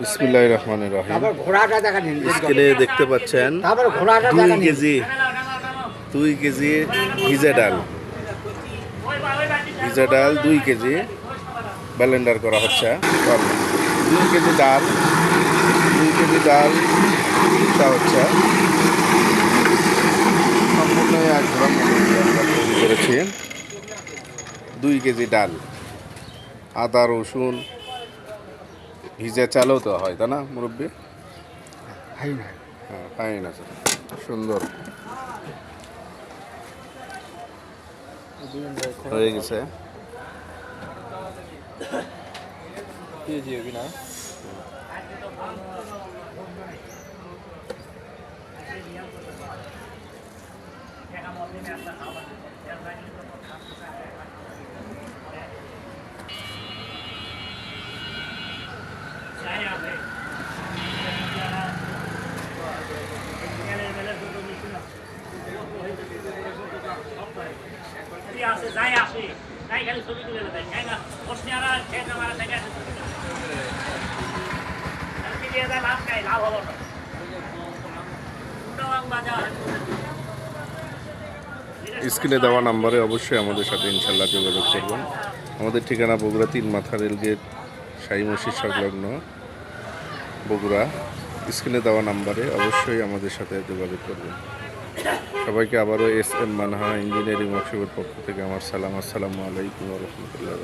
বিসমিল্লাহ রহমানের রহিম। স্কেলে দেখতে পাচ্ছেন দুই কেজি দুই কেজি ভিজা ডাল। ভিজা ডাল দুই কেজি ব্যালেন্ডার করা হচ্ছে। দুই কেজি ডাল দুই কেজি ডাল তা হচ্ছে। সম্পূর্ণ এক তৈরি করেছি। দুই কেজি ডাল আদা রসুন ভিজা চালও তো হয় তাই না মুরব্বী? হাই না হ্যাঁ ফাইন আছে। সুন্দর। হয়ে গেছে। আসে যাই আসে। তাই খালি ছবি তুলে দেয় স্ক্রিনে দেওয়া নাম্বারে অবশ্যই আমাদের সাথে ইনশাল্লাহ যোগাযোগ করবেন। আমাদের ঠিকানা বগুড়া তিন মাথা রেলগেট শাহী মসজিদ সংলগ্ন। বগুড়া, স্ক্রিনে দেওয়া নাম্বারে অবশ্যই আমাদের সাথে যোগাযোগ করবেন। সবাইকে আবারও এস এম মানহা ইঞ্জিনিয়ারিং ওয়ার্কশপের পক্ষ থেকে আমার সালাম আসসালামু আলাইকুম রহমতুল্লাহ